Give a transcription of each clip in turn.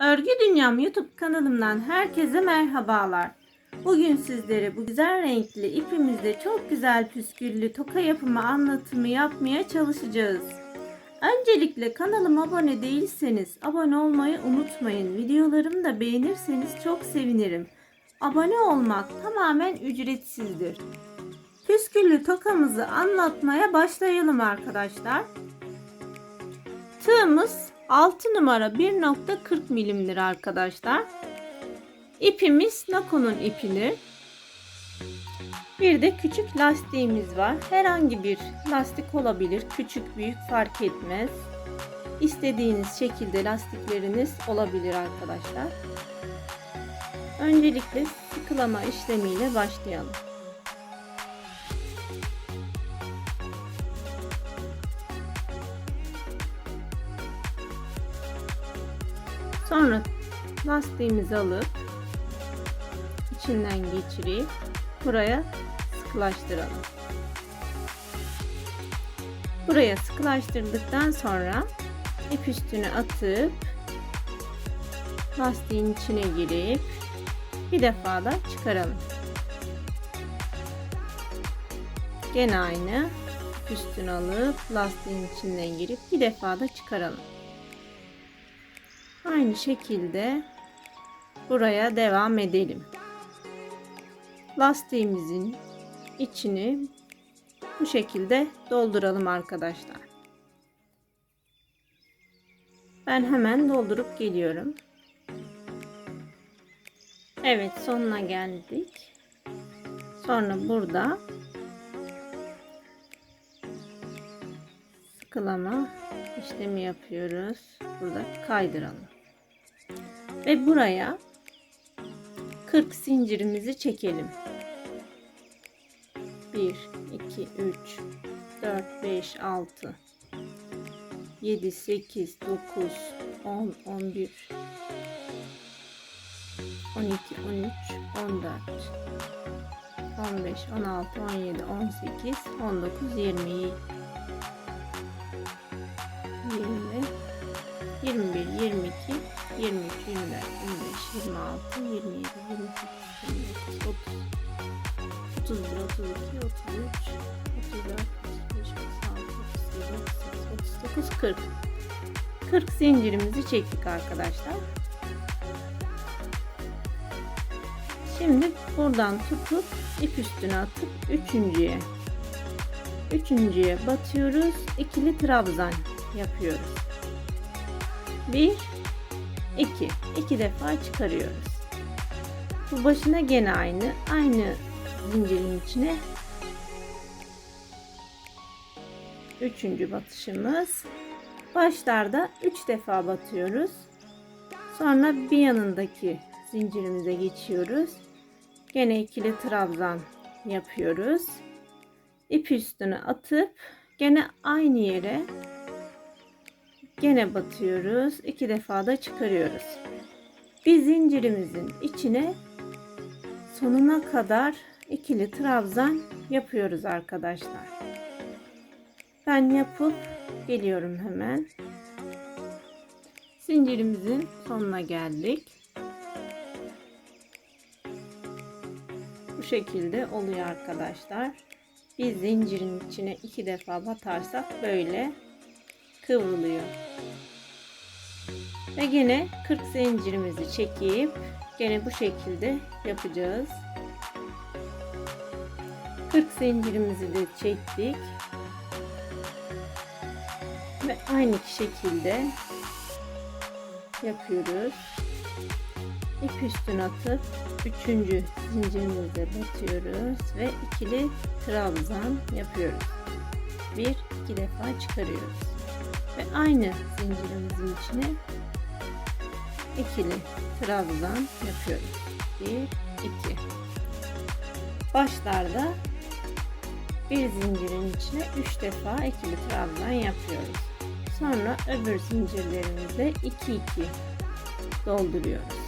Örgü Dünyam YouTube kanalımdan herkese merhabalar. Bugün sizlere bu güzel renkli ipimizde çok güzel püsküllü toka yapımı anlatımı yapmaya çalışacağız. Öncelikle kanalıma abone değilseniz abone olmayı unutmayın. Videolarımı da beğenirseniz çok sevinirim. Abone olmak tamamen ücretsizdir. Püsküllü tokamızı anlatmaya başlayalım arkadaşlar. Tığımız 6 numara 1.40 milimdir arkadaşlar. İpimiz Nako'nun ipidir. Bir de küçük lastiğimiz var. Herhangi bir lastik olabilir. Küçük büyük fark etmez. İstediğiniz şekilde lastikleriniz olabilir arkadaşlar. Öncelikle sıkılama işlemiyle başlayalım. Sonra lastiğimizi alıp içinden geçirip buraya sıkılaştıralım. Buraya sıkılaştırdıktan sonra ip üstüne atıp lastiğin içine girip bir defa da çıkaralım. Gene aynı üstüne alıp lastiğin içinden girip bir defa da çıkaralım. Aynı şekilde buraya devam edelim. Lastiğimizin içini bu şekilde dolduralım arkadaşlar. Ben hemen doldurup geliyorum. Evet sonuna geldik. Sonra burada sıkılama işlemi yapıyoruz. Burada kaydıralım. Ve buraya 40 zincirimizi çekelim. 1 2 3 4 5 6 7 8 9 10 11 12 13 14 15 16 17 18 19 20 20 21 22 23 24 25 26 27 28 29 30 31 32 33 34 35 36 37 38 39 40 40 zincirimizi çektik arkadaşlar. Şimdi buradan tutup ip üstüne atıp üçüncüye üçüncüye batıyoruz. ikili trabzan yapıyoruz. 1 2 2 defa çıkarıyoruz. Bu başına gene aynı. Aynı zincirin içine üçüncü batışımız. Başlarda 3 defa batıyoruz. Sonra bir yanındaki zincirimize geçiyoruz. Gene ikili trabzan yapıyoruz. İp üstüne atıp gene aynı yere Gene batıyoruz. iki defa da çıkarıyoruz. Bir zincirimizin içine sonuna kadar ikili trabzan yapıyoruz arkadaşlar. Ben yapıp geliyorum hemen. Zincirimizin sonuna geldik. Bu şekilde oluyor arkadaşlar. Bir zincirin içine iki defa batarsak böyle kıvrılıyor. Ve yine 40 zincirimizi çekip gene bu şekilde yapacağız. 40 zincirimizi de çektik. Ve aynı şekilde yapıyoruz. İp üstüne atıp üçüncü zincirimize batıyoruz ve ikili trabzan yapıyoruz. Bir iki defa çıkarıyoruz ve aynı zincirimizin içine ikili trabzan yapıyoruz. 1 2 Başlarda bir zincirin içine 3 defa ikili trabzan yapıyoruz. Sonra öbür zincirlerimize 2 2 dolduruyoruz.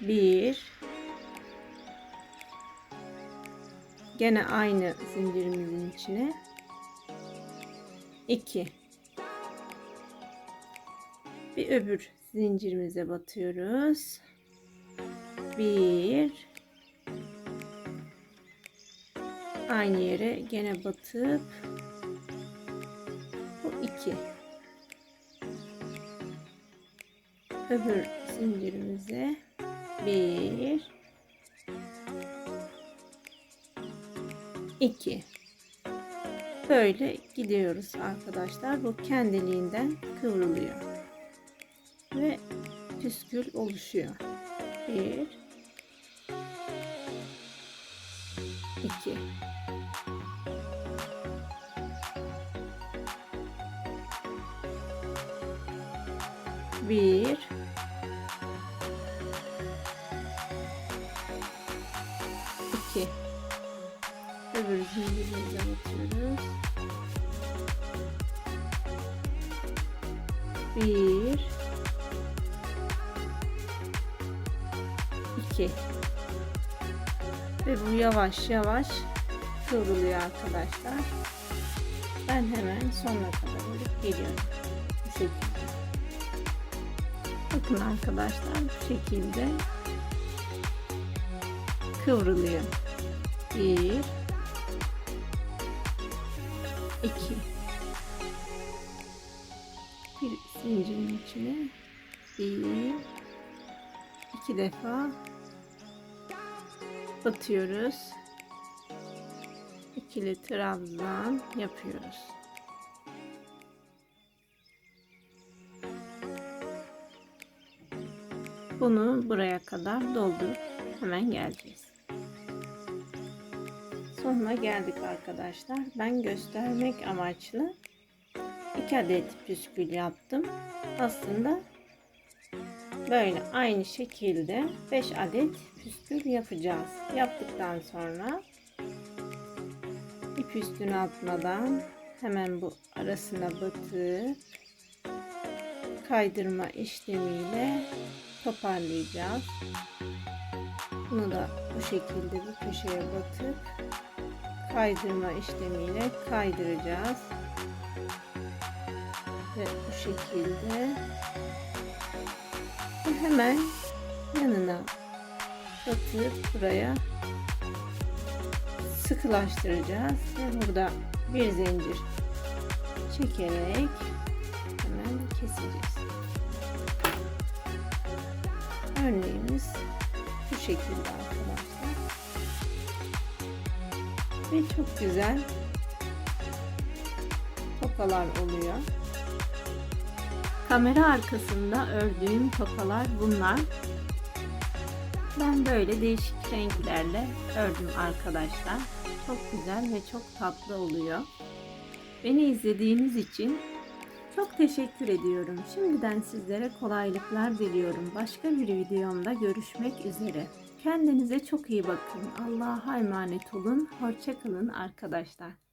Bir Gene aynı zincirimizin içine. 2 bir öbür zincirimize batıyoruz. 1 aynı yere gene batıp bu 2 öbür zincirimize 1 2 böyle gidiyoruz arkadaşlar. Bu kendiliğinden kıvrılıyor. Ve püskül oluşuyor. 1 2 1 zincirimize batıyoruz bir iki. Ve bu yavaş yavaş kıvrılıyor arkadaşlar. Ben hemen sonuna kadar örüp geliyorum. Bu şekilde. Bakın arkadaşlar bu şekilde kıvrılıyor. Bir, iki, bir zincirin içine bir, iki defa batıyoruz. İkili trabzan yapıyoruz. Bunu buraya kadar doldurup hemen geleceğiz. Sonuna geldik arkadaşlar. Ben göstermek amaçlı 2 adet püskül yaptım. Aslında böyle aynı şekilde 5 adet püskül yapacağız. Yaptıktan sonra ip üstüne atmadan hemen bu arasına batıp kaydırma işlemiyle toparlayacağız. Bunu da bu şekilde bu köşeye batıp kaydırma işlemiyle kaydıracağız. Ve bu şekilde ve hemen yanına batıp buraya sıkılaştıracağız ve burada bir zincir çekerek hemen keseceğiz. Örneğimiz şekilde arkadaşlar. Ve çok güzel tokalar oluyor. Kamera arkasında ördüğüm tokalar bunlar. Ben böyle değişik renklerle ördüm arkadaşlar. Çok güzel ve çok tatlı oluyor. Beni izlediğiniz için çok teşekkür ediyorum. Şimdiden sizlere kolaylıklar diliyorum. Başka bir videomda görüşmek üzere. Kendinize çok iyi bakın. Allah'a emanet olun. Hoşçakalın arkadaşlar.